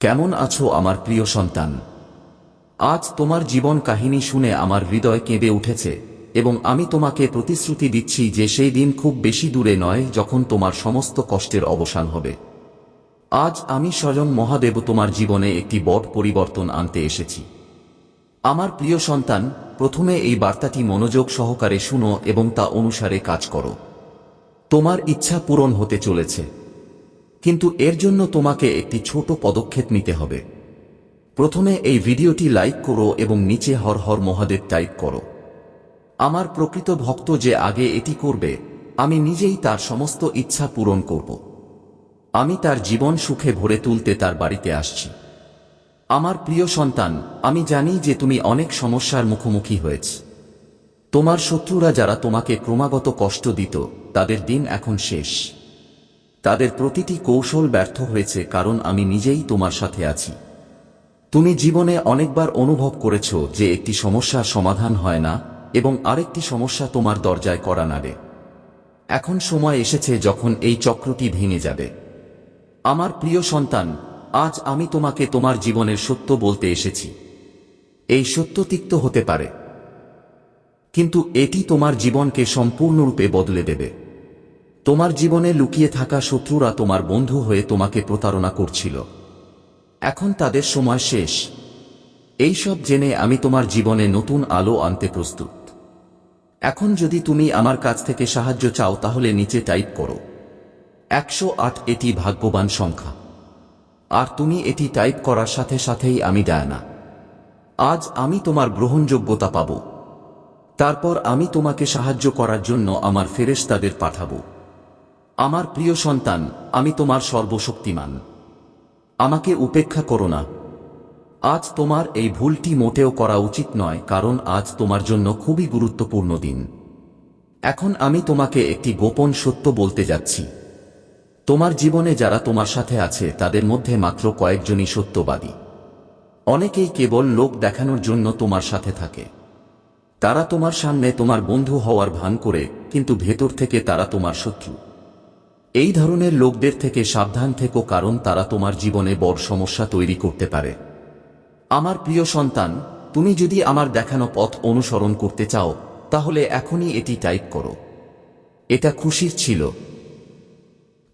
কেমন আছো আমার প্রিয় সন্তান? আজ তোমার জীবন কাহিনী শুনে আমার হৃদয় কেঁদে উঠেছে, এবং আমি তোমাকে প্রতিশ্রুতি দিচ্ছি যে সেই দিন খুব বেশি দূরে নয় যখন তোমার সমস্ত কষ্টের অবসান হবে। আজ আমি স্বয়ং মহাদেব তোমার জীবনে একটি বট পরিবর্তন আনতে এসেছি। আমার প্রিয় সন্তান, প্রথমে এই বার্তাটি মনোযোগ সহকারে শুনো এবং তা অনুসারে কাজ করো। তোমার ইচ্ছা পূরণ হতে চলেছে। কিন্তু এর জন্য তোমাকে একটি ছোট পদক্ষেপ নিতে হবে। প্রথমে এই ভিডিওটি লাইক করো এবং নিচে হর হর মহাদেব টাইপ করো। আমার প্রকৃত ভক্ত যে আগে এটি করবে, আমি নিজেই তার সমস্ত ইচ্ছা পূরণ করব। আমি তার জীবন সুখে ভরে তুলতে তার বাড়িতে আসছি। আমার প্রিয় সন্তান, আমি জানি যে তুমি অনেক সমস্যার মুখোমুখি হয়েছ। তোমার শত্রুরা যারা তোমাকে ক্রমাগত কষ্ট দিত, তাদের দিন এখন শেষ। তাদের প্রতিটি কৌশল ব্যর্থ হয়েছে কারণ আমি নিজেই তোমার সাথে আছি। তুমি জীবনে অনেকবার অনুভব করেছ যে একটি সমস্যার সমাধান হয় না এবং আরেকটি সমস্যা তোমার দরজায় করা নাড়ে। এখন সময় এসেছে যখন এই চক্রটি ভেঙে যাবে। আমার প্রিয় সন্তান, আজ আমি তোমাকে তোমার জীবনের সত্য বলতে এসেছি। এই সত্য তিক্ত হতে পারে। কিন্তু এটি তোমার জীবনকে সম্পূর্ণরূপে বদলে দেবে। তোমার জীবনে লুকিয়ে থাকা শত্রুরা তোমার বন্ধু হয়ে তোমাকে প্রতারণা করছিল। এখন তাদের সময় শেষ। এই সব জেনে আমি তোমার জীবনে নতুন আলো আনতে প্রস্তুত। এখন যদি তুমি আমার কাছ থেকে সাহায্য চাও তাহলে নিচে টাইপ করো। একশো আট এটি ভাগ্যবান সংখ্যা। আর তুমি এটি টাইপ করার সাথে সাথেই আমি দেয় না আজ আমি তোমার গ্রহণযোগ্যতা পাব। তারপর আমি তোমাকে সাহায্য করার জন্য আমার ফেরেশতাদের পাঠাবো। আমার প্রিয় সন্তান, আমি তোমার সর্বশক্তিমান। আমাকে উপেক্ষা করো না। আজ তোমার এই ভুলটি মোটেও করা উচিত নয়, কারণ আজ তোমার জন্য খুবই গুরুত্বপূর্ণ দিন। এখন আমি তোমাকে একটি গোপন সত্য বলতে যাচ্ছি। তোমার জীবনে যারা তোমার সাথে আছে, তাদের মধ্যে মাত্র কয়েকজনই সত্যবাদী। অনেকেই কেবল লোক দেখানোর জন্য তোমার সাথে থাকে। তারা তোমার সামনে তোমার বন্ধু হওয়ার ভান করে, কিন্তু ভেতর থেকে তারা তোমার শত্রু। এই ধরনের লোকদের থেকে সাবধান থেকো কারণ তারা তোমার জীবনে বড় সমস্যা তৈরি করতে পারে। আমার প্রিয় সন্তান, তুমি যদি আমার দেখানো পথ অনুসরণ করতে চাও, তাহলে এখনই এটি টাইপ করো। এটা খুশির ছিল।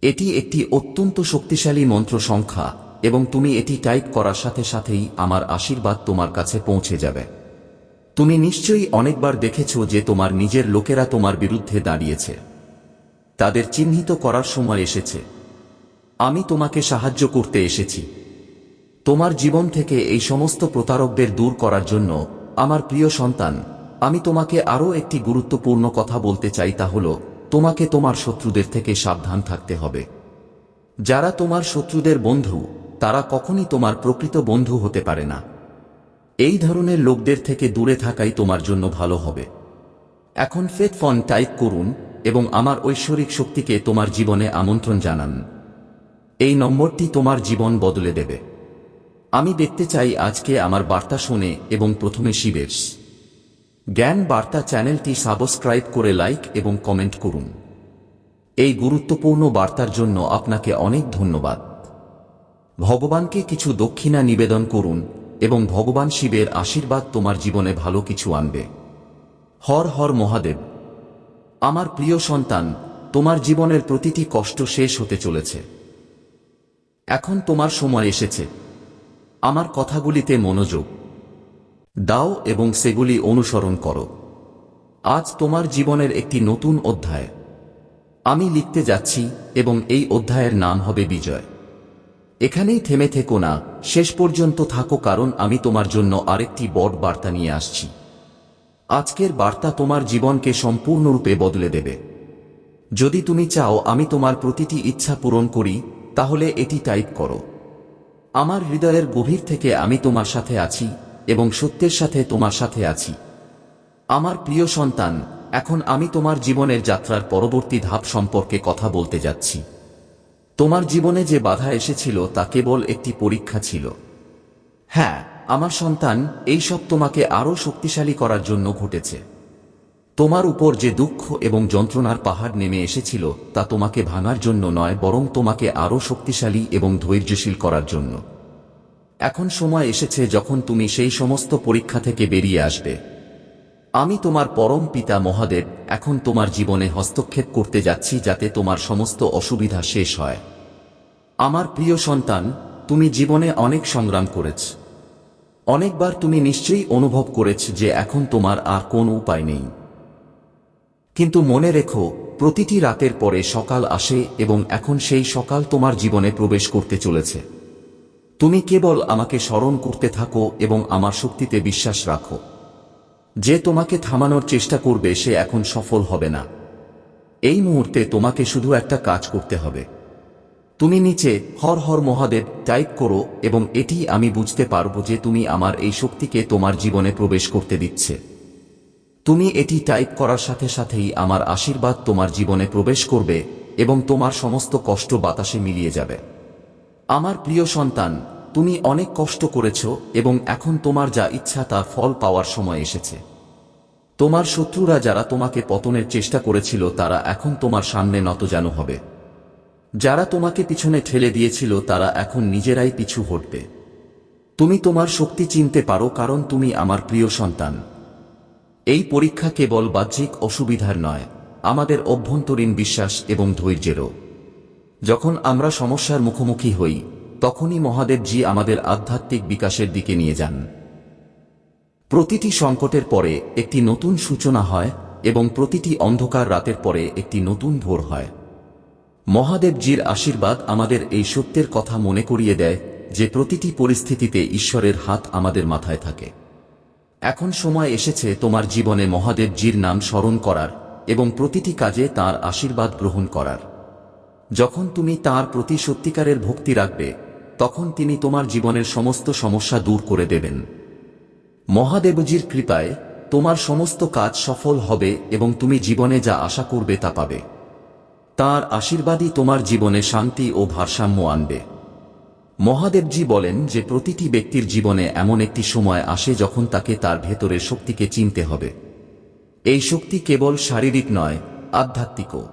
এটি একটি অত্যন্ত শক্তিশালী মন্ত্র সংখ্যা এবং তুমি এটি টাইপ করার সাথে সাথেই আমার আশীর্বাদ তোমার কাছে পৌঁছে যাবে। তুমি নিশ্চয়ই অনেকবার দেখেছ যে তোমার নিজের লোকেরা তোমার বিরুদ্ধে দাঁড়িয়েছে। তাদের চিহ্নিত করার সময় এসেছে। আমি তোমাকে সাহায্য করতে এসেছি। তোমার জীবন থেকে এই সমস্ত প্রতারকদের দূর করার জন্য, আমার প্রিয় সন্তান, আমি তোমাকে আরও একটি গুরুত্বপূর্ণ কথা বলতে চাই তা হল, তোমাকে তোমার শত্রুদের থেকে সাবধান থাকতে হবে। যারা তোমার শত্রুদের বন্ধু, তারা কখনই তোমার প্রকৃত বন্ধু হতে পারে না। এই ধরনের লোকদের থেকে দূরে থাকাই তোমার জন্য ভালো হবে। এখন ফেট ফন টাইপ করুন এবং আমার ঐশ্বরিক শক্তিকে তোমার জীবনে আমন্ত্রণ জানান। এই নম্বরটি তোমার জীবন বদলে দেবে। আমি দেখতে চাই আজকে আমার বার্তা শুনে এবং প্রথমে শিবের জ্ঞান বার্তা চ্যানেলটি সাবস্ক্রাইব করে লাইক এবং কমেন্ট করুন। এই গুরুত্বপূর্ণ বার্তার জন্য আপনাকে অনেক ধন্যবাদ। ভগবানকে কিছু দক্ষিণা নিবেদন করুন এবং ভগবান শিবের আশীর্বাদ তোমার জীবনে ভালো কিছু আনবে। হর হর মহাদেব। আমার প্রিয় সন্তান, তোমার জীবনের প্রতিটি কষ্ট শেষ হতে চলেছে। এখন তোমার সময় এসেছে। আমার কথাগুলিতে মনোযোগ দাও এবং সেগুলি অনুসরণ করো। আজ তোমার জীবনের একটি নতুন অধ্যায়। আমি লিখতে যাচ্ছি এবং এই অধ্যায়ের নাম হবে বিজয়। এখানেই থেমে থেকো না, শেষ পর্যন্ত থাকো কারণ আমি তোমার জন্য আরেকটি বড় বার্তা নিয়ে আসছি। আজকের বার্তা তোমার জীবনকে সম্পূর্ণরূপে বদলে দেবে। যদি তুমি চাও আমি তোমার প্রতিটি ইচ্ছা পূরণ করি, তাহলে এটি টাইপ করো। আমার হৃদয়ের গভীর থেকে আমি তোমার সাথে আছি এবং সত্যের সাথে তোমার সাথে আছি। আমার প্রিয় সন্তান, এখন আমি তোমার জীবনের যাত্রার পরবর্তী ধাপ সম্পর্কে কথা বলতে যাচ্ছি। তোমার জীবনে যে বাধা এসেছিল তা কেবল একটি পরীক্ষা ছিল। হ্যাঁ আমার সন্তান, এই সব তোমাকে আরও শক্তিশালী করার জন্য ঘটেছে। তোমার উপর যে দুঃখ এবং যন্ত্রণার পাহাড় নেমে এসেছিল, তা তোমাকে ভাঙার জন্য নয়, বরং তোমাকে আরও শক্তিশালী এবং ধৈর্যশীল করার জন্য। এখন সময় এসেছে যখন তুমি সেই সমস্ত পরীক্ষা থেকে বেরিয়ে আসবে। আমি তোমার পরম পিতা মহাদেব, এখন তোমার জীবনে হস্তক্ষেপ করতে যাচ্ছি যাতে তোমার সমস্ত অসুবিধা শেষ হয়। আমার প্রিয় সন্তান, তুমি জীবনে অনেক সংগ্রাম করেছ। অনেকবার তুমি নিশ্চয়ই অনুভব করেছ যে এখন তোমার আর কোন উপায় নেই। কিন্তু মনে রেখো, প্রতিটি রাতের পরে সকাল আসে এবং এখন সেই সকাল তোমার জীবনে প্রবেশ করতে চলেছে। তুমি কেবল আমাকে স্মরণ করতে থাকো এবং আমার শক্তিতে বিশ্বাস রাখো। যে তোমাকে থামানোর চেষ্টা করবে সে এখন সফল হবে না। এই মুহূর্তে তোমাকে শুধু একটা কাজ করতে হবে। তুমি নিচে হর হর মহাদেব টাইপ করো এবং এটি আমি বুঝতে পারব যে তুমি আমার এই শক্তিকে তোমার জীবনে প্রবেশ করতে দিচ্ছে। তুমি এটি টাইপ করার সাথে সাথেই আমার আশীর্বাদ তোমার জীবনে প্রবেশ করবে এবং তোমার সমস্ত কষ্ট বাতাসে মিলিয়ে যাবে। আমার প্রিয় সন্তান, তুমি অনেক কষ্ট করেছ এবং এখন তোমার যা ইচ্ছা তা ফল পাওয়ার সময় এসেছে। তোমার শত্রুরা যারা তোমাকে পতনের চেষ্টা করেছিল তারা এখন তোমার সামনে নতজানু হবে। যারা তোমাকে পিছনে ঠেলে দিয়েছিল, তারা এখন নিজেরাই পিছু হটবে। তুমি তোমার শক্তি চিনতে পারো, কারণ তুমি আমার প্রিয় সন্তান। এই পরীক্ষা কেবল বাহ্যিক অসুবিধার নয়, আমাদের অভ্যন্তরীণ বিশ্বাস এবং ধৈর্যেরও। যখন আমরা সমস্যার মুখোমুখি হই, তখনই মহাদেবজি আমাদের আধ্যাত্মিক বিকাশের দিকে নিয়ে যান। প্রতিটি সংকটের পরে একটি নতুন সূচনা হয় এবং প্রতিটি অন্ধকার রাতের পরে একটি নতুন ভোর হয়। মহাদেবজির আশীর্বাদ আমাদের এই সত্যের কথা মনে করিয়ে দেয় যে প্রতিটি পরিস্থিতিতে ঈশ্বরের হাত আমাদের মাথায় থাকে। এখন সময় এসেছে তোমার জীবনে মহাদেবজির নাম স্মরণ করার এবং প্রতিটি কাজে তার আশীর্বাদ গ্রহণ করার। যখন তুমি তার প্রতি সত্যিকারের ভক্তি রাখবে, তখন তিনি তোমার জীবনের সমস্ত সমস্যা দূর করে দেবেন। মহাদেবজির কৃপায় তোমার সমস্ত কাজ সফল হবে এবং তুমি জীবনে যা আশা করবে তা পাবে। তার আশীর্বাদই তোমার জীবনে শান্তি ও ভারসাম্য আনবে। মহাদেবজি বলেন যে প্রতিটি ব্যক্তির জীবনে এমন একটি সময় আসে যখন তাকে তার ভেতরের শক্তিকে চিনতে হবে। এই শক্তি কেবল শারীরিক নয়, আধ্যাত্মিকও।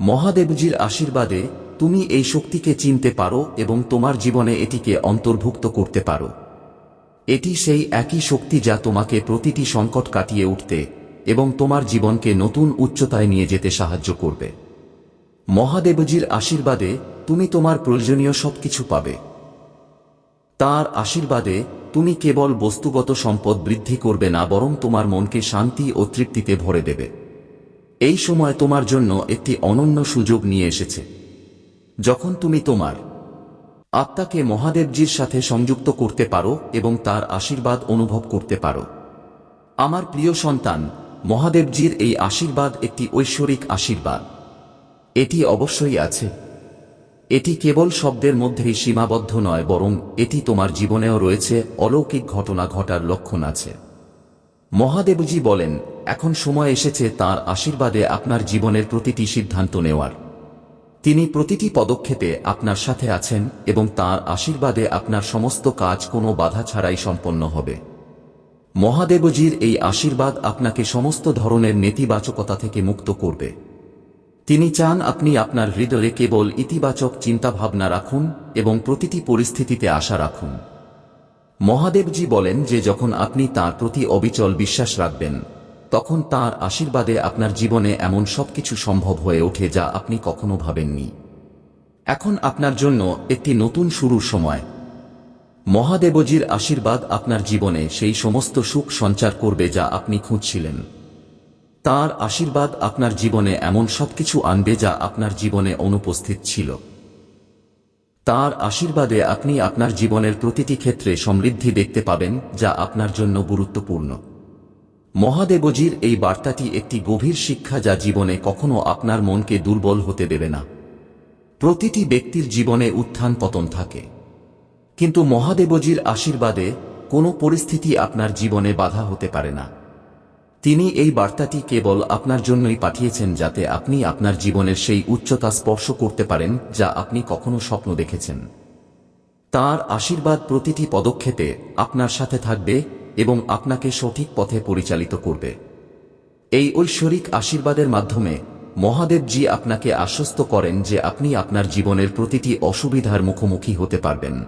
মহাদেবজির আশীর্বাদে তুমি এই শক্তিকে চিনতে পারো এবং তোমার জীবনে এটিকে অন্তর্ভুক্ত করতে পারো। এটি সেই একই শক্তি যা তোমাকে প্রতিটি সংকট কাটিয়ে উঠতে এবং তোমার জীবনকে নতুন উচ্চতায় নিয়ে যেতে সাহায্য করবে। মহাদেবজির আশীর্বাদে তুমি তোমার প্রয়োজনীয় সবকিছু পাবে। তার আশীর্বাদে তুমি কেবল বস্তুগত সম্পদ বৃদ্ধি করবে না, বরং তোমার মনকে শান্তি ও তৃপ্তিতে ভরে দেবে। এই সময় তোমার জন্য একটি অনন্য সুযোগ নিয়ে এসেছে। যখন তুমি তোমার আত্মাকে মহাদেবজির সাথে সংযুক্ত করতে পারো এবং তার আশীর্বাদ অনুভব করতে পারো। আমার প্রিয় সন্তান, মহাদেবজির এই আশীর্বাদ একটি ঐশ্বরিক আশীর্বাদ। এটি অবশ্যই আছে। এটি কেবল শব্দের মধ্যেই সীমাবদ্ধ নয়, বরং এটি তোমার জীবনেও রয়েছে, অলৌকিক ঘটনা ঘটার লক্ষণ আছে। মহাদেবজি বলেন, এখন সময় এসেছে তার আশীর্বাদে আপনার জীবনের প্রতিটি সিদ্ধান্ত নেওয়ার। তিনি প্রতিটি পদক্ষেপে আপনার সাথে আছেন এবং তার আশীর্বাদে আপনার সমস্ত কাজ কোনো বাধা ছাড়াই সম্পন্ন হবে। মহাদেবজির এই আশীর্বাদ আপনাকে সমস্ত ধরনের নেতিবাচকতা থেকে মুক্ত করবে। তিনি চান আপনি আপনার হৃদয়ে কেবল ইতিবাচক চিন্তাভাবনা রাখুন এবং প্রতিটি পরিস্থিতিতে আশা রাখুন। মহাদেবজি বলেন যে যখন আপনি তার প্রতি অবিচল বিশ্বাস রাখবেন, তখন তার আশীর্বাদে আপনার জীবনে এমন সবকিছু সম্ভব হয়ে ওঠে যা আপনি কখনো ভাবেননি। এখন আপনার জন্য একটি নতুন শুরুর সময়। মহাদেবজির আশীর্বাদ আপনার জীবনে সেই সমস্ত সুখ সঞ্চার করবে যা আপনি খুঁজছিলেন। তার আশীর্বাদ আপনার জীবনে এমন সবকিছু আনবে যা আপনার জীবনে অনুপস্থিত ছিল। তার আশীর্বাদে আপনি আপনার জীবনের প্রতিটি ক্ষেত্রে সমৃদ্ধি দেখতে পাবেন, যা আপনার জন্য গুরুত্বপূর্ণ। মহাদেবজির এই বার্তাটি একটি গভীর শিক্ষা যা জীবনে কখনো আপনার মনকে দুর্বল হতে দেবে না। প্রতিটি ব্যক্তির জীবনে উত্থান পতন থাকে। কিন্তু মহাদেবজির আশীর্বাদে কোনো পরিস্থিতি আপনার জীবনে বাধা হতে পারে না। তিনি এই বার্তাটি কেবল আপনার জন্যই পাঠিয়েছেন যাতে আপনি আপনার জীবনের সেই উচ্চতা স্পর্শ করতে পারেন যা আপনি কখনো স্বপ্ন দেখেছেন। তার আশীর্বাদ প্রতিটি পদক্ষেপে আপনার সাথে থাকবে এবং আপনাকে সঠিক পথে পরিচালিত করবে। এই ঐশ্বরিক আশীর্বাদের মাধ্যমে মহাদেবজি আপনাকে আশ্বস্ত করেন যে আপনি আপনার জীবনের প্রতিটি অসুবিধার মুখোমুখি হতে পারবেন।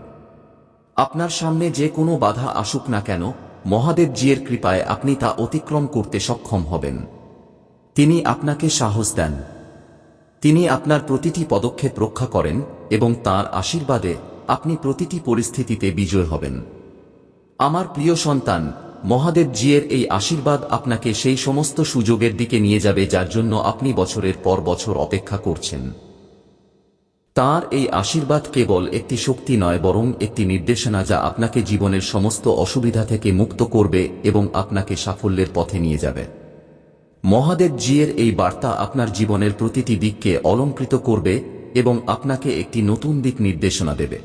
আপনার সামনে যে কোনো বাধা আসুক না কেন মহাদেব জিয়ের কৃপায় আপনি তা অতিক্রম করতে সক্ষম হবেন। তিনি আপনাকে সাহস দেন। তিনি আপনার প্রতিটি পদক্ষেপ রক্ষা করেন এবং তার আশীর্বাদে আপনি প্রতিটি পরিস্থিতিতে বিজয় হবেন। আমার প্রিয় সন্তান মহাদেব জিয়ের এই আশীর্বাদ আপনাকে সেই সমস্ত সুযোগের দিকে নিয়ে যাবে যার জন্য আপনি বছরের পর বছর অপেক্ষা করছেন। তার এই আশীর্বাদ কেবল একটি শক্তি নয়, বরং একটি নির্দেশনা যা আপনাকে জীবনের সমস্ত অসুবিধা থেকে মুক্ত করবে এবং আপনাকে সাফল্যের পথে নিয়ে যাবে। মহাদেব জিয়ের এই বার্তা আপনার জীবনের প্রতিটি দিককে অলঙ্কৃত করবে এবং আপনাকে একটি নতুন দিক নির্দেশনা দেবে।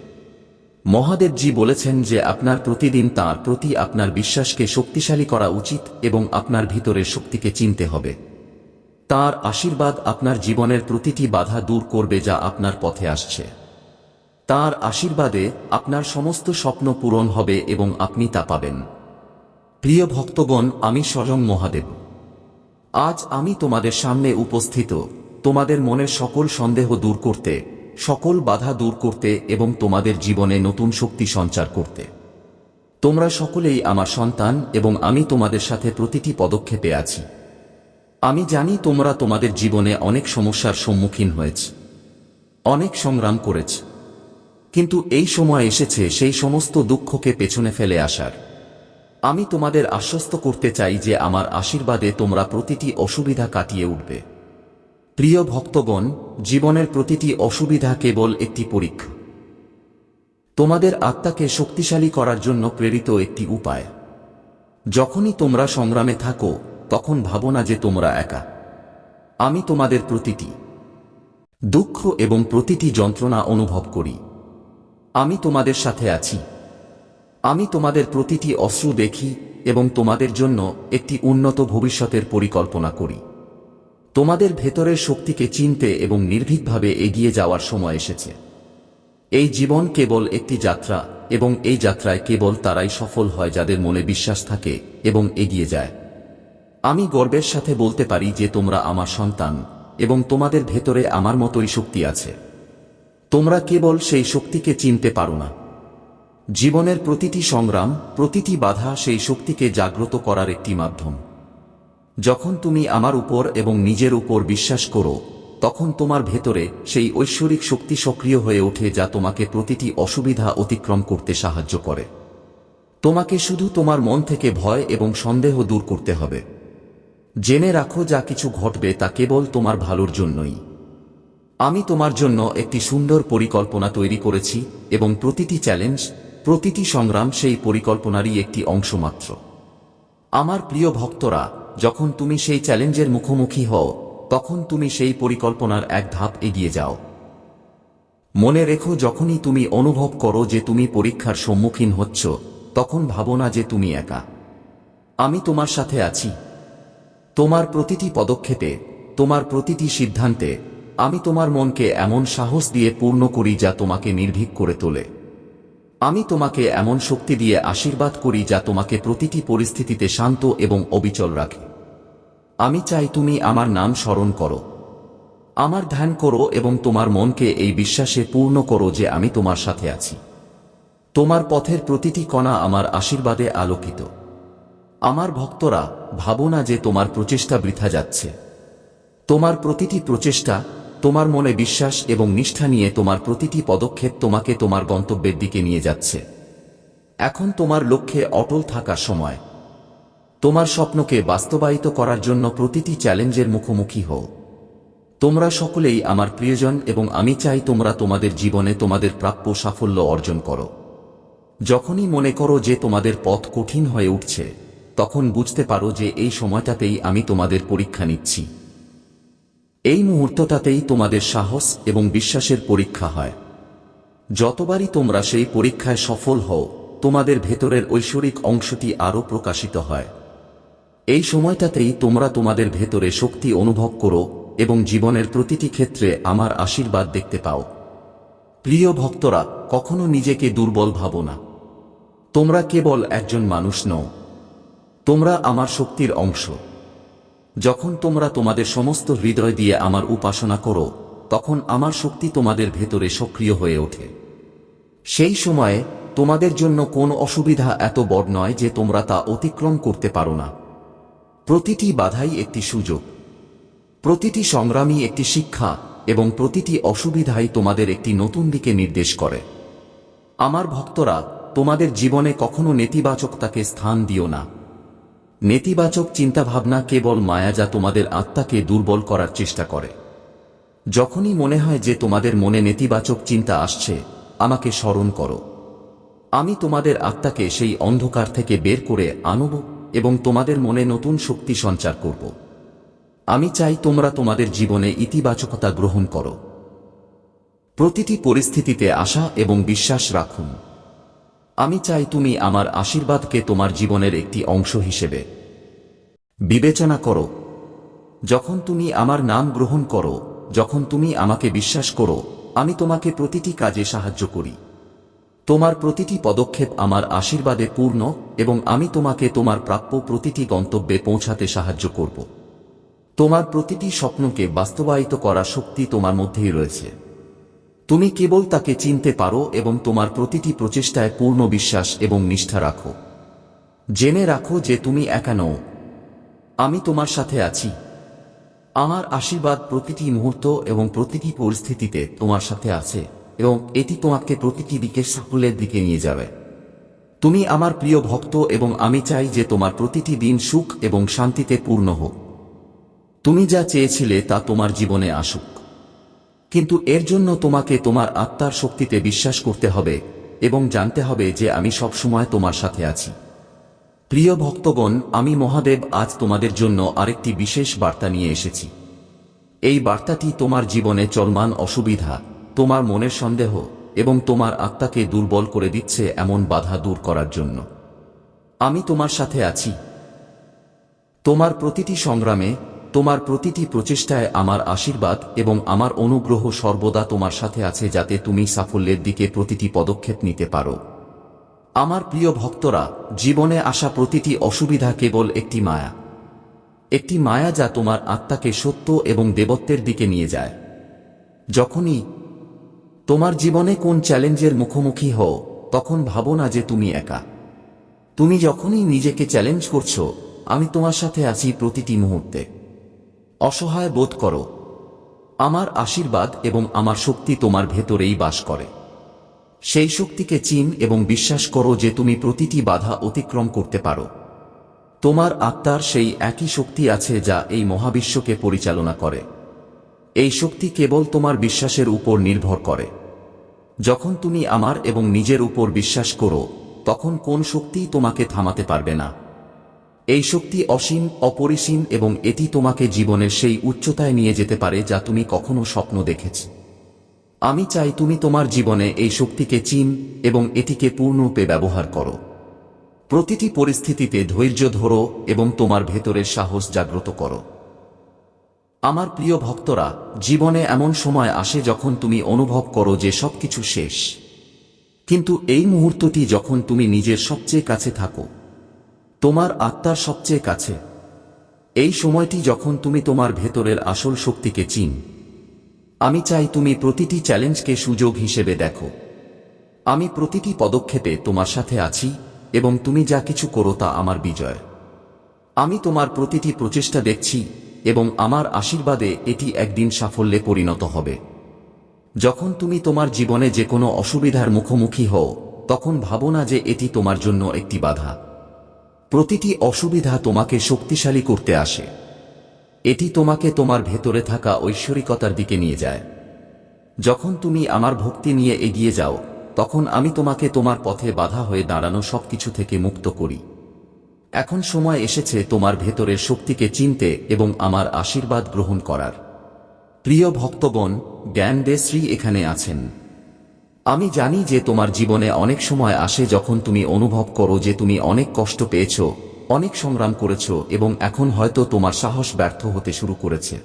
মহাদেবজি বলেছেন যে আপনার প্রতিদিন তার প্রতি আপনার বিশ্বাসকে শক্তিশালী করা উচিত এবং আপনার ভিতরের শক্তিকে চিনতে হবে। তার আশীর্বাদ আপনার জীবনের প্রতিটি বাধা দূর করবে যা আপনার পথে আসছে। তার আশীর্বাদে আপনার সমস্ত স্বপ্ন পূরণ হবে এবং আপনি তা পাবেন। প্রিয় ভক্তগণ, আমি স্বয়ং মহাদেব। আজ আমি তোমাদের সামনে উপস্থিত, তোমাদের মনের সকল সন্দেহ দূর করতে, সকল বাধা দূর করতে এবং তোমাদের জীবনে নতুন শক্তি সঞ্চার করতে। তোমরা সকলেই আমার সন্তান এবং আমি তোমাদের সাথে প্রতিটি পদক্ষেপে আছি। আমি জানি তোমরা তোমাদের জীবনে অনেক সমস্যার সম্মুখীন হয়েছ। অনেক সংগ্রাম করেছ। কিন্তু এই সময় এসেছে সেই সমস্ত দুঃখকে পেছনে ফেলে আসার। আমি তোমাদের আশ্বস্ত করতে চাই যে আমার আশীর্বাদে তোমরা প্রতিটি অসুবিধা কাটিয়ে উঠবে। প্রিয় ভক্তগণ, জীবনের প্রতিটি অসুবিধা কেবল একটি পরীক্ষা। তোমাদের আত্মাকে শক্তিশালী করার জন্য প্রেরিত একটি উপায়। যখনই তোমরা সংগ্রামে থাকো তখন ভাবো না যে তোমরা একা। আমি তোমাদের প্রতিটি দুঃখ এবং প্রতিটি যন্ত্রণা অনুভব করি। আমি তোমাদের সাথে আছি। আমি তোমাদের প্রতিটি অশ্রু দেখি এবং তোমাদের জন্য একটি উন্নত ভবিষ্যতের পরিকল্পনা করি। তোমাদের ভেতরের শক্তিকে চিনতে এবং নির্ভীকভাবে এগিয়ে যাওয়ার সময় এসেছে। এই জীবন কেবল একটি যাত্রা এবং এই যাত্রায় কেবল তারাই সফল হয় যাদের মনে বিশ্বাস থাকে এবং এগিয়ে যায়। আমি গর্বের সাথে বলতে পারি যে তোমরা আমার সন্তান এবং তোমাদের ভেতরে আমার মতোই শক্তি আছে। তোমরা কেবল সেই শক্তিকে চিনতে পারো না। জীবনের প্রতিটি সংগ্রাম, প্রতিটি বাধা সেই শক্তিকে জাগ্রত করার একটি মাধ্যম। যখন তুমি আমার উপর এবং নিজের উপর বিশ্বাস করো, তখন তোমার ভেতরে সেই ঐশ্বরিক শক্তি সক্রিয় হয়ে ওঠে যা তোমাকে প্রতিটি অসুবিধা অতিক্রম করতে সাহায্য করে। তোমাকে শুধু তোমার মন থেকে ভয় এবং সন্দেহ দূর করতে হবে। জেনে রাখো, যা কিছু ঘটবে তা কেবল তোমার ভালোর জন্যই। আমি তোমার জন্য একটি সুন্দর পরিকল্পনা তৈরি করেছি, এবং প্রতিটি চ্যালেঞ্জ, প্রতিটি সংগ্রাম সেই পরিকল্পনারই একটি অংশ মাত্র আমার প্রিয় ভক্তরা, যখন তুমি সেই চ্যালেঞ্জের মুখোমুখি হও, তখন তুমি সেই পরিকল্পনার এক ধাপ এগিয়ে যাও। মনে রেখো, যখনই তুমি অনুভব করো যে তুমি পরীক্ষার সম্মুখীন হচ্ছ, তখন ভাবো না যে তুমি একা। আমি তোমার সাথে আছি। তোমার প্রতিটি পদক্ষেপে, তোমার প্রতিটি সিদ্ধান্তে, আমি তোমার মনকে এমন সাহস দিয়ে পূর্ণ করি যা তোমাকে নির্ভীক করে তোলে। আমি তোমাকে এমন শক্তি দিয়ে আশীর্বাদ করি যা তোমাকে প্রতিটি পরিস্থিতিতে শান্ত এবং অবিচল রাখে। আমি চাই তুমি আমার নাম স্মরণ করো। আমার ধ্যান করো এবং তোমার মনকে এই বিশ্বাসে পূর্ণ করো যে আমি তোমার সাথে আছি। তোমার পথের প্রতিটি কণা আমার আশীর্বাদে আলোকিত। আমার ভক্তরা ভাবো না যে তোমার প্রচেষ্টা বৃথা যাচ্ছে। তোমার প্রতিটি প্রচেষ্টা, তোমার মনে বিশ্বাস এবং নিষ্ঠা নিয়ে তোমার প্রতিটি পদক্ষেপ তোমাকে তোমার গন্তব্যের দিকে নিয়ে যাচ্ছে। এখন তোমার লক্ষ্যে অটল থাকার সময়। তোমার স্বপ্নকে বাস্তবায়িত করার জন্য প্রতিটি চ্যালেঞ্জের মুখোমুখি হও। তোমরা সকলেই আমার প্রিয়জন এবং আমি চাই তোমরা তোমাদের জীবনে তোমাদের প্রাপ্য সাফল্য অর্জন করো। যখনই মনে করো যে তোমাদের পথ কঠিন হয়ে উঠছে তখন বুঝতে পারো যে এই সময়টাতেই আমি তোমাদের পরীক্ষা নিচ্ছি। এই মুহূর্তটাতেই তোমাদের সাহস এবং বিশ্বাসের পরীক্ষা হয়। যতবারই তোমরা সেই পরীক্ষায় সফল হও, তোমাদের ভেতরের ঐশ্বরিক অংশটি আরও প্রকাশিত হয়। এই সময়টাতেই তোমরা তোমাদের ভেতরে শক্তি অনুভব করো এবং জীবনের প্রতিটি ক্ষেত্রে আমার আশীর্বাদ দেখতে পাও। প্রিয় ভক্তরা, কখনো নিজেকে দুর্বল ভাবো না। তোমরা কেবল একজন মানুষ নও তোমরা আমার শক্তির অংশ। যখন তোমরা তোমাদের সমস্ত হৃদয় দিয়ে আমার উপাসনা করো, তখন আমার শক্তি তোমাদের ভেতরে সক্রিয় হয়ে ওঠে। সেই সময়ে তোমাদের জন্য কোন অসুবিধা এত বড় নয় যে তোমরা তা অতিক্রম করতে পারো না। প্রতিটি বাধাই একটি সুযোগ। প্রতিটি সংগ্রামী একটি শিক্ষা এবং প্রতিটি অসুবিধাই তোমাদের একটি নতুন দিকে নির্দেশ করে। আমার ভক্তরা, তোমাদের জীবনে কখনো নেতিবাচকতাকে স্থান দিও না। নেতিবাচক চিন্তাভাবনা কেবল মায়া যা তোমাদের আত্মাকে দুর্বল করার চেষ্টা করে। যখনই মনে হয় যে তোমাদের মনে নেতিবাচক চিন্তা আসছে, আমাকে স্মরণ করো। আমি তোমাদের আত্মাকে সেই অন্ধকার থেকে বের করে আনব এবং তোমাদের মনে নতুন শক্তি সঞ্চার করব। আমি চাই তোমরা তোমাদের জীবনে ইতিবাচকতা গ্রহণ করো। প্রতিটি পরিস্থিতিতে আশা এবং বিশ্বাস রাখুন। আমি চাই তুমি আমার আশীর্বাদকে তোমার জীবনের একটি অংশ হিসেবে বিবেচনা করো। যখন তুমি আমার নাম গ্রহণ করো, যখন তুমি আমাকে বিশ্বাস করো, আমি তোমাকে প্রতিটি কাজে সাহায্য করি। তোমার প্রতিটি পদক্ষেপ আমার আশীর্বাদে পূর্ণ এবং আমি তোমাকে তোমার প্রাপ্য প্রতিটি গন্তব্যে পৌঁছাতে সাহায্য করব। তোমার প্রতিটি স্বপ্নকে বাস্তবায়িত করার শক্তি তোমার মধ্যেই রয়েছে। তুমি কেবল তাকে চিনতে পারো এবং তোমার প্রতিটি প্রচেষ্টায় পূর্ণ বিশ্বাস এবং নিষ্ঠা রাখো। জেনে রাখো যে তুমি একা নও। আমি তোমার সাথে আছি। আমার আশীর্বাদ প্রতিটি মুহূর্ত এবং প্রতিটি পরিস্থিতিতে তোমার সাথে আছে এবং এটি তোমাকে প্রতিটি দিকে সাফল্যের দিকে নিয়ে যাবে। তুমি আমার প্রিয় ভক্ত এবং আমি চাই যে তোমার প্রতিটি দিন সুখ এবং শান্তিতে পূর্ণ হোক। তুমি যা চেয়েছিলে তা তোমার জীবনে আসুক। কিন্তু এর জন্য তোমাকে তোমার আত্মার শক্তিতে বিশ্বাস করতে হবে এবং জানতে হবে যে আমি সবসময় তোমার সাথে আছি। প্রিয় ভক্তগণ, আমি মহাদেব আজ তোমাদের জন্য আরেকটি বিশেষ বার্তা নিয়ে এসেছি। এই বার্তাটি তোমার জীবনে চলমান অসুবিধা, তোমার মনের সন্দেহ এবং তোমার আত্মাকে দুর্বল করে দিচ্ছে এমন বাধা দূর করার জন্য। আমি তোমার সাথে আছি। তোমার প্রতিটি সংগ্রামে তোমার প্রতিটি প্রচেষ্টায় আমার আশীর্বাদ এবং আমার অনুগ্রহ সর্বদা তোমার সাথে আছে যাতে তুমি সাফল্যের দিকে প্রতিটি পদক্ষেপ নিতে পারো। আমার প্রিয় ভক্তরা, জীবনে আসা প্রতিটি অসুবিধা কেবল একটি মায়া। একটি মায়া যা তোমার আত্মাকে সত্য এবং দেবত্বের দিকে নিয়ে যায়। যখনই তোমার জীবনে কোন চ্যালেঞ্জের মুখোমুখি হও, তখন ভাবো না যে তুমি একা। তুমি যখনই নিজেকে চ্যালেঞ্জ করছ, আমি তোমার সাথে আছি প্রতিটি মুহূর্তে। অসহায় বোধ করো। আমার আশীর্বাদ এবং আমার শক্তি তোমার ভেতরেই বাস করে। সেই শক্তিকে চিন এবং বিশ্বাস করো যে তুমি প্রতিটি বাধা অতিক্রম করতে পারো। তোমার আত্মার সেই একই শক্তি আছে যা এই মহাবিশ্বকে পরিচালনা করে। এই শক্তি কেবল তোমার বিশ্বাসের উপর নির্ভর করে। যখন তুমি আমার এবং নিজের উপর বিশ্বাস করো, তখন কোন শক্তিই তোমাকে থামাতে পারবে না? এই শক্তি অসীম, অপরিসীম এবং এটি তোমাকে জীবনের সেই উচ্চতায় নিয়ে যেতে পারে যা তুমি কখনো স্বপ্ন দেখেছ। আমি চাই তুমি তোমার জীবনে এই শক্তিকে চিন এবং এটিকে পূর্ণরূপে ব্যবহার করো। প্রতিটি পরিস্থিতিতে ধৈর্য ধরো এবং তোমার ভেতরের সাহস জাগ্রত করো। আমার প্রিয় ভক্তরা, জীবনে এমন সময় আসে যখন তুমি অনুভব করো যে সবকিছু শেষ। কিন্তু এই মুহূর্তটি যখন তুমি নিজের সবচেয়ে কাছে থাকো তোমার আত্মার সবচেয়ে কাছে। এই সময়টি যখন তুমি তোমার ভেতরের আসল শক্তিকে চিন, আমি চাই তুমি প্রতিটি চ্যালেঞ্জকে সুযোগ হিসেবে দেখো। আমি প্রতিটি পদক্ষেপে তোমার সাথে আছি এবং তুমি যা কিছু করো তা আমার বিজয়। আমি তোমার প্রতিটি প্রচেষ্টা দেখছি এবং আমার আশীর্বাদে এটি একদিন সাফল্যে পরিণত হবে। যখন তুমি তোমার জীবনে যে কোনো অসুবিধার মুখোমুখি হও, তখন ভাবো না যে এটি তোমার জন্য একটি বাধা। প্রতিটি অসুবিধা তোমাকে শক্তিশালী করতে আসে। এটি তোমাকে তোমার ভেতরে থাকা ঐশ্বরিকতার দিকে নিয়ে যায়। যখন তুমি আমার ভক্তি নিয়ে এগিয়ে যাও, তখন আমি তোমাকে তোমার পথে বাধা হয়ে দাঁড়ানো সবকিছু থেকে মুক্ত করি। এখন সময় এসেছে তোমার ভেতরের শক্তিকে চিনতে এবং আমার আশীর্বাদ গ্রহণ করার। প্রিয় ভক্তগণ জ্ঞান শ্রী এখানে আছেন। আমি জানি যে তোমার জীবনে অনেক সময় আসে যখন তুমি অনুভব করো যে তুমি অনেক কষ্ট পেয়েছ, অনেক সংগ্রাম করেছ এবং এখন হয়তো তোমার সাহস ব্যর্থ হতে শুরু করেছে।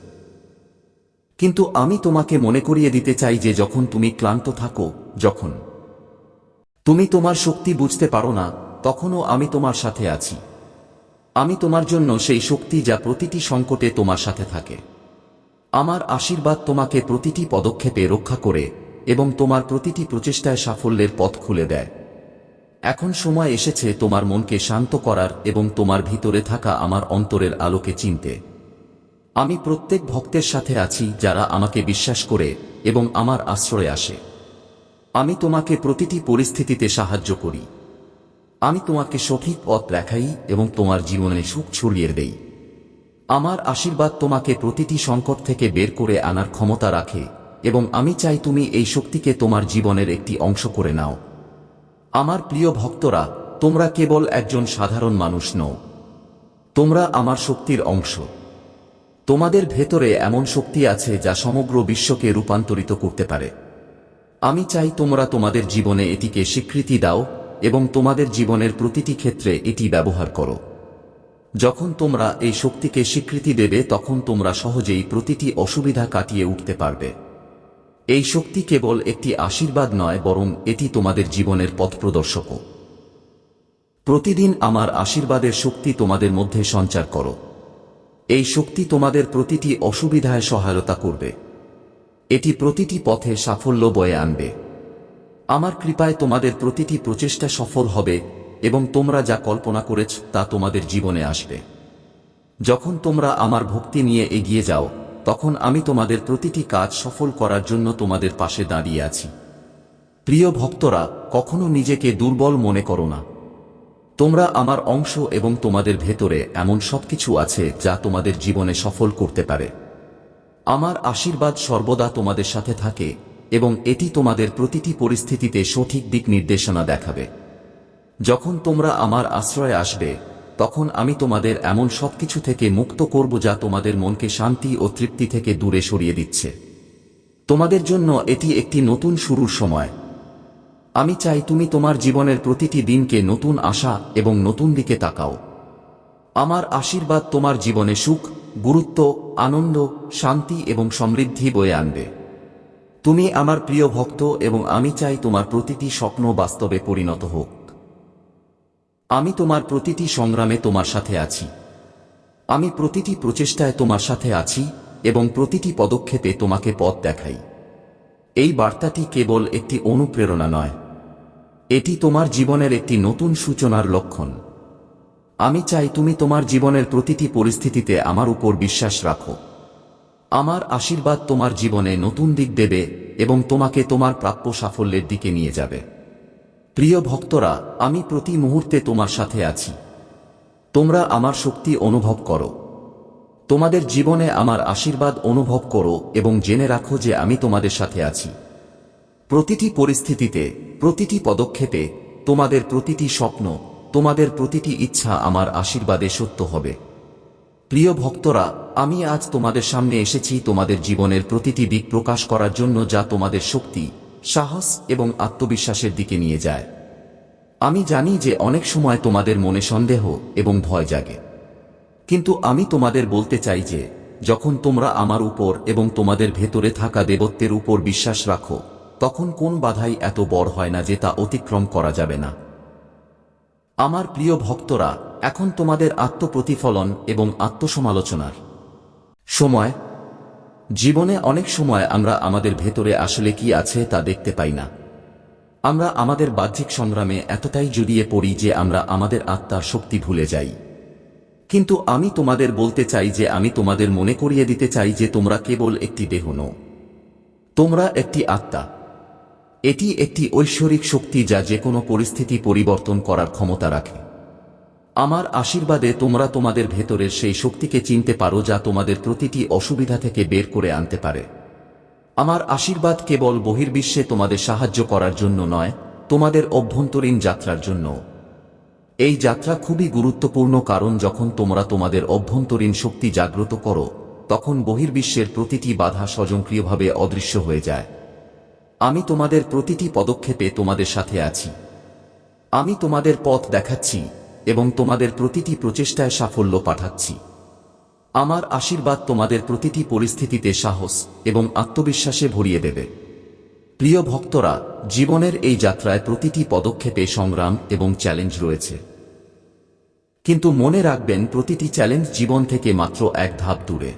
কিন্তু আমি তোমাকে মনে করিয়ে দিতে চাই যে যখন তুমি ক্লান্ত থাকো, যখন তুমি তোমার শক্তি বুঝতে পারো না, তখনও আমি তোমার সাথে আছি। আমি তোমার জন্য সেই শক্তি যা প্রতিটি সংকটে তোমার সাথে থাকে। আমার আশীর্বাদ তোমাকে প্রতিটি পদক্ষেপে রক্ষা করে এবং তোমার প্রতিটি প্রচেষ্টায় সাফল্যের পথ খুলে দেয়। এখন সময় এসেছে তোমার মনকে শান্ত করার এবং তোমার ভিতরে থাকা আমার অন্তরের আলোকে চিনতে। আমি প্রত্যেক ভক্তের সাথে আছি যারা আমাকে বিশ্বাস করে এবং আমার আশ্রয়ে আসে। আমি তোমাকে প্রতিটি পরিস্থিতিতে সাহায্য করি। আমি তোমাকে সঠিক পথ দেখাই এবং তোমার জীবনে সুখ ছড়িয়ে দেই। আমার আশীর্বাদ তোমাকে প্রতিটি সংকট থেকে বের করে আনার ক্ষমতা রাখে। এবং আমি চাই তুমি এই শক্তিকে তোমার জীবনের একটি অংশ করে নাও। আমার প্রিয় ভক্তরা, তোমরা কেবল একজন সাধারণ মানুষ নও। তোমরা আমার শক্তির অংশ। তোমাদের ভেতরে এমন শক্তি আছে যা সমগ্র বিশ্বকে রূপান্তরিত করতে পারে। আমি চাই তোমরা তোমাদের জীবনে এটিকে স্বীকৃতি দাও এবং তোমাদের জীবনের প্রতিটি ক্ষেত্রে এটি ব্যবহার করো। যখন তোমরা এই শক্তিকে স্বীকৃতি দেবে, তখন তোমরা সহজেই প্রতিটি অসুবিধা কাটিয়ে উঠতে পারবে। এই শক্তি কেবল একটি আশীর্বাদ নয়, বরং এটি তোমাদের জীবনের পথ প্রদর্শকও। প্রতিদিন আমার আশীর্বাদের শক্তি তোমাদের মধ্যে সঞ্চার করো। এই শক্তি তোমাদের প্রতিটি অসুবিধায় সহায়তা করবে। এটি প্রতিটি পথে সাফল্য বয়ে আনবে। আমার কৃপায় তোমাদের প্রতিটি প্রচেষ্টা সফল হবে এবং তোমরা যা কল্পনা করেছ তা তোমাদের জীবনে আসবে। যখন তোমরা আমার ভক্তি নিয়ে এগিয়ে যাও তখন আমি তোমাদের প্রতিটি কাজ সফল করার জন্য তোমাদের পাশে দাঁড়িয়ে আছি। প্রিয় ভক্তরা, কখনো নিজেকে দুর্বল মনে করো না। তোমরা আমার অংশ এবং তোমাদের ভেতরে এমন সবকিছু আছে যা তোমাদের জীবনে সফল করতে পারে। আমার আশীর্বাদ সর্বদা তোমাদের সাথে থাকে এবং এটি তোমাদের প্রতিটি পরিস্থিতিতে সঠিক দিক নির্দেশনা দেখাবে। যখন তোমরা আমার আশ্রয়ে আসবে তখন আমি তোমাদের এমন সবকিছু থেকে মুক্ত করব যা তোমাদের মনকে শান্তি ও তৃপ্তি থেকে দূরে সরিয়ে দিচ্ছে। তোমাদের জন্য এটি একটি নতুন শুরুর সময়। আমি চাই তুমি তোমার জীবনের প্রতিটি দিনকে নতুন আশা এবং নতুন দিকে তাকাও। আমার আশীর্বাদ তোমার জীবনে সুখ, গুরুত্ব, আনন্দ, শান্তি এবং সমৃদ্ধি বয়ে আনবে। তুমি আমার প্রিয় ভক্ত এবং আমি চাই তোমার প্রতিটি স্বপ্ন বাস্তবে পরিণত হোক। আমি তোমার প্রতিটি সংগ্রামে তোমার সাথে আছি। আমি প্রতিটি প্রচেষ্টায় তোমার সাথে আছি এবং প্রতিটি পদক্ষেপে তোমাকে পথ দেখাই। এই বার্তাটি কেবল একটি অনুপ্রেরণা নয়। এটি তোমার জীবনের একটি নতুন সূচনার লক্ষণ। আমি চাই তুমি তোমার জীবনের প্রতিটি পরিস্থিতিতে আমার উপর বিশ্বাস রাখো। আমার আশীর্বাদ তোমার জীবনে নতুন দিক দেবে এবং তোমাকে তোমার প্রাপ্য সাফল্যের দিকে নিয়ে যাবে। প্রিয় ভক্তরা, আমি প্রতি মুহূর্তে তোমার সাথে আছি। তোমরা আমার শক্তি অনুভব করো। তোমাদের জীবনে আমার আশীর্বাদ অনুভব করো এবং জেনে রাখো যে আমি তোমাদের সাথে আছি। প্রতিটি পরিস্থিতিতে, প্রতিটি পদক্ষেপে, তোমাদের প্রতিটি স্বপ্ন, তোমাদের প্রতিটি ইচ্ছা আমার আশীর্বাদে সত্য হবে। প্রিয় ভক্তরা, আমি আজ তোমাদের সামনে এসেছি তোমাদের জীবনের প্রতিটি দিক প্রকাশ করার জন্য যা তোমাদের শক্তি সাহস এবং আত্মবিশ্বাসের দিকে নিয়ে যায়। আমি জানি যে অনেক সময় তোমাদের মনে সন্দেহ এবং ভয় জাগে। কিন্তু আমি তোমাদের বলতে চাই যে, যখন তোমরা আমার উপর এবং তোমাদের ভেতরে থাকা দেবত্বের উপর বিশ্বাস রাখো, তখন কোন বাধাই এত বড় হয় না যে তা অতিক্রম করা যাবে না। আমার প্রিয় ভক্তরা, এখন তোমাদের আত্মপ্রতিফলন এবং আত্মসমালোচনার সময় জীবনে অনেক সময় আমরা আমাদের ভেতরে আসলে কি আছে তা দেখতে পাই না। আমরা আমাদের বাহ্যিক সংগ্রামে এতটাই জড়িয়ে পড়ি যে আমরা আমাদের আত্মার শক্তি ভুলে যাই। কিন্তু আমি তোমাদের বলতে চাই যে আমি তোমাদের মনে করিয়ে দিতে চাই যে তোমরা কেবল একটি দেহ নও। তোমরা একটি আত্মা। এটি একটি ঐশ্বরিক শক্তি যা যে কোনো পরিস্থিতি পরিবর্তন করার ক্ষমতা রাখে। আমার আশীর্বাদে তোমরা তোমাদের ভেতরের সেই শক্তিকে চিনতে পারো যা তোমাদের প্রতিটি অসুবিধা থেকে বের করে আনতে পারে। আমার আশীর্বাদ কেবল বহির্বিশ্বে তোমাদের সাহায্য করার জন্য নয়, তোমাদের অভ্যন্তরীণ যাত্রার জন্য এই যাত্রা খুবই গুরুত্বপূর্ণ কারণ যখন তোমরা তোমাদের অভ্যন্তরীণ শক্তি জাগ্রত করো, তখন বহির্বিশ্বের প্রতিটি বাধা স্বয়ংক্রিয়ভাবে অদৃশ্য হয়ে যায়। আমি তোমাদের প্রতিটি পদক্ষেপে তোমাদের সাথে আছি। আমি তোমাদের পথ দেখাচ্ছি। এবং তোমাদের প্রতিটি প্রচেষ্টায় সাফল্য পাঠাচ্ছি। আমার আশীর্বাদ তোমাদের প্রতিটি পরিস্থিতিতে সাহস এবং আত্মবিশ্বাসে ভরিয়ে দেবে। প্রিয় ভক্তরা, জীবনের এই যাত্রায় প্রতিটি পদক্ষেপে সংগ্রাম এবং চ্যালেঞ্জ রয়েছে। কিন্তু মনে রাখবেন, প্রতিটি চ্যালেঞ্জ জীবন থেকে মাত্র এক ধাপ দূরে।